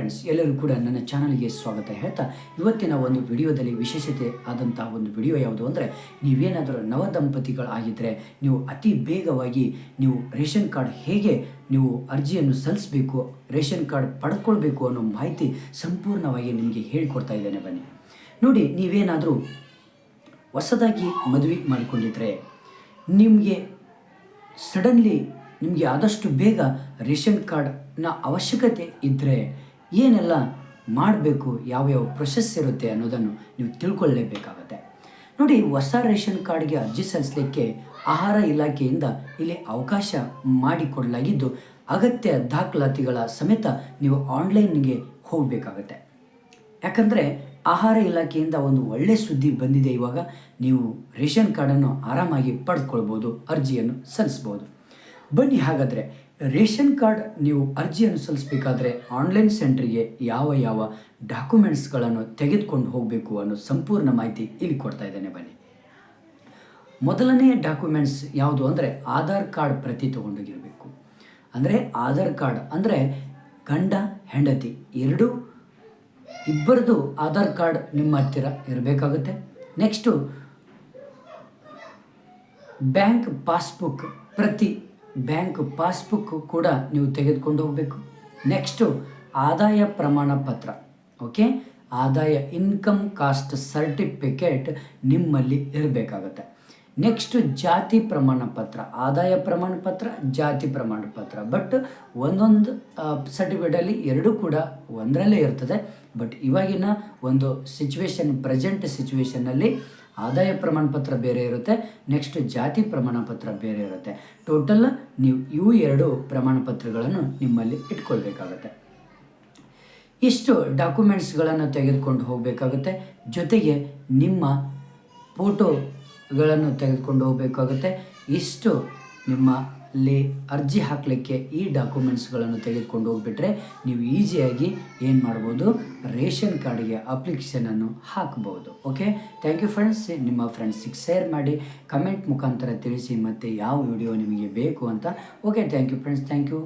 Friends ಎಲ್ಲರೂ ಕೂಡ ನನ್ನ ಚಾನಲ್ಗೆ ಸ್ವಾಗತ. ಹೇಳ್ತಾ, ಇವತ್ತಿನ ಒಂದು ವಿಡಿಯೋದಲ್ಲಿ ವಿಶೇಷತೆ ಆದಂತಹ ಒಂದು ವಿಡಿಯೋ ಯಾವುದು ಅಂದರೆ, ನೀವೇನಾದರೂ ನವದಂಪತಿಗಳಾಗಿದ್ದರೆ ನೀವು ಅತಿ ಬೇಗವಾಗಿ ನೀವು ರೇಷನ್ ಕಾರ್ಡ್ ಹೇಗೆ ನೀವು ಅರ್ಜಿಯನ್ನು ಸಲ್ಲಿಸಬೇಕು, ರೇಷನ್ ಕಾರ್ಡ್ ಪಡ್ಕೊಳ್ಬೇಕು ಅನ್ನೋ ಮಾಹಿತಿ ಸಂಪೂರ್ಣವಾಗಿ ನಿಮಗೆ ಹೇಳಿಕೊಡ್ತಾ ಇದ್ದೇನೆ ಬನ್ನಿ. ನೋಡಿ, ನೀವೇನಾದರೂ ಹೊಸದಾಗಿ ಮದುವೆ ಮಾಡಿಕೊಂಡಿದ್ರೆ, ನಿಮಗೆ ಸಡನ್ಲಿ ನಿಮಗೆ ಆದಷ್ಟು ಬೇಗ ರೇಷನ್ ಕಾರ್ಡ್ನ ಅವಶ್ಯಕತೆ ಇದ್ದರೆ ಏನೆಲ್ಲ ಮಾಡಬೇಕು ಯಾವ ಯಾವ ಪ್ರೊಸೆಸ್ ಇರುತ್ತೆ ಅನ್ನೋದನ್ನು ನೀವು ತಿಳ್ಕೊಳ್ಳೇಬೇಕಾಗತ್ತೆ ನೋಡಿ, ಹೊಸ ರೇಷನ್ ಕಾರ್ಡ್ಗೆ ಅರ್ಜಿ ಸಲ್ಲಿಸಲಿಕ್ಕೆ ಆಹಾರ ಇಲಾಖೆಯಿಂದ ಇಲ್ಲಿ ಅವಕಾಶ ಮಾಡಿಕೊಡಲಾಗಿದ್ದು, ಅಗತ್ಯ ದಾಖಲಾತಿಗಳ ಸಮೇತ ನೀವು ಆನ್ಲೈನ್ಗೆ ಹೋಗಬೇಕಾಗತ್ತೆ. ಯಾಕಂದರೆ, ಆಹಾರ ಇಲಾಖೆಯಿಂದ ಒಂದು ಒಳ್ಳೆ ಸುದ್ದಿ ಬಂದಿದೆ ಇವಾಗ, ನೀವು ರೇಷನ್ ಕಾರ್ಡನ್ನು ಆರಾಮಾಗಿ ಪಡೆದುಕೊಳ್ಬೋದು ಅರ್ಜಿಯನ್ನು ಸಲ್ಲಿಸ್ಬೋದು. ಬನ್ನಿ ಹಾಗಾದರೆ, ರೇಷನ್ ಕಾರ್ಡ್ ನೀವು ಅರ್ಜಿಯನ್ನು ಸಲ್ಲಿಸಬೇಕಾದ್ರೆ ಆನ್ಲೈನ್ ಸೆಂಟ್ರಿಗೆ ಯಾವ ಯಾವ ಡಾಕ್ಯುಮೆಂಟ್ಸ್ಗಳನ್ನು ತೆಗೆದುಕೊಂಡು ಹೋಗಬೇಕು ಅನ್ನೋ ಸಂಪೂರ್ಣ ಮಾಹಿತಿ ಇಲ್ಲಿ ಕೊಡ್ತಾ ಇದ್ದೇನೆ ಬನ್ನಿ. ಮೊದಲನೇ ಡಾಕ್ಯುಮೆಂಟ್ಸ್ ಯಾವುದು ಅಂದರೆ ಆಧಾರ್ ಕಾರ್ಡ್ ಪ್ರತಿ ತೊಗೊಂಡೋಗಿರಬೇಕು. ಅಂದರೆ ಆಧಾರ್ ಕಾರ್ಡ್ ಅಂದರೆ ಗಂಡ, ಹೆಂಡತಿ ಎರಡೂ ಇಬ್ಬರದು ಆಧಾರ್ ಕಾರ್ಡ್ ನಿಮ್ಮ ಹತ್ತಿರ ಇರಬೇಕಾಗುತ್ತೆ. ನೆಕ್ಸ್ಟು, ಬ್ಯಾಂಕ್ ಪಾಸ್ಬುಕ್ ಪ್ರತಿ ಬ್ಯಾಂಕ್ ಪಾಸ್ಬುಕ್ ಕೂಡ ನೀವು ತೆಗೆದುಕೊಂಡು ಹೋಗಬೇಕು. ನೆಕ್ಸ್ಟು ಆದಾಯ ಪ್ರಮಾಣ ಪತ್ರ, ಓಕೆ? ಆದಾಯ ಇನ್ಕಮ್ ಕಾಸ್ಟ್ ಸರ್ಟಿಫಿಕೇಟ್ ನಿಮ್ಮಲ್ಲಿ ಇರಬೇಕಾಗುತ್ತೆ. ನೆಕ್ಸ್ಟ್ ಜಾತಿ ಪ್ರಮಾಣ ಪತ್ರ, ಆದಾಯ ಪ್ರಮಾಣ ಪತ್ರ, ಜಾತಿ ಪ್ರಮಾಣ ಪತ್ರ. ಬಟ್ ಒಂದೊಂದು ಸರ್ಟಿಫಿಕೇಟಲ್ಲಿ ಎರಡೂ ಕೂಡ ಒಂದರಲ್ಲೇ ಇರ್ತದೆ. ಬಟ್ ಇವಾಗಿನ ಒಂದು ಸಿಚುವೇಶನ್ ಪ್ರೆಸೆಂಟ್ ಸಿಚುವೇಶನ್ನಲ್ಲಿ ಆದಾಯ ಪ್ರಮಾಣ ಪತ್ರ ಬೇರೆ ಇರುತ್ತೆ ನೆಕ್ಸ್ಟ್ ಜಾತಿ ಪ್ರಮಾಣ ಪತ್ರ ಬೇರೆ ಇರುತ್ತೆ. ಟೋಟಲ್ ನೀವು ಇವು ಎರಡು ಪ್ರಮಾಣ ಪತ್ರಗಳನ್ನು ನಿಮ್ಮಲ್ಲಿ ಇಟ್ಕೊಳ್ಬೇಕಾಗತ್ತೆ. ಇಷ್ಟು ಡಾಕ್ಯುಮೆಂಟ್ಸ್ಗಳನ್ನು ತೆಗೆದುಕೊಂಡು ಹೋಗಬೇಕಾಗುತ್ತೆ. ಜೊತೆಗೆ ನಿಮ್ಮ ಫೋಟೋಗಳನ್ನು ತೆಗೆದುಕೊಂಡು ಹೋಗಬೇಕಾಗುತ್ತೆ. ಇಷ್ಟು ನಿಮ್ಮಲ್ಲಿ ಅರ್ಜಿ ಹಾಕಲಿಕ್ಕೆ ಈ ಡಾಕ್ಯುಮೆಂಟ್ಸ್ಗಳನ್ನು ತೆಗೆದುಕೊಂಡು ಹೋಗ್ಬಿಟ್ರೆ ನೀವು ಈಸಿಯಾಗಿ ಏನು ಮಾಡ್ಬೋದು, ರೇಷನ್ ಕಾರ್ಡ್ಗೆ ಅಪ್ಲಿಕೇಶನನ್ನು ಹಾಕ್ಬೋದು. ಓಕೆ? Thank you friends. ನಿಮ್ಮ ಫ್ರೆಂಡ್ಸಿಗೆ ಶೇರ್ ಮಾಡಿ, ಕಮೆಂಟ್ ಮುಖಾಂತರ ತಿಳಿಸಿ ಮತ್ತು ಯಾವ ವಿಡಿಯೋ ನಿಮಗೆ ಬೇಕು ಅಂತ. Okay, thank you friends. Thank you.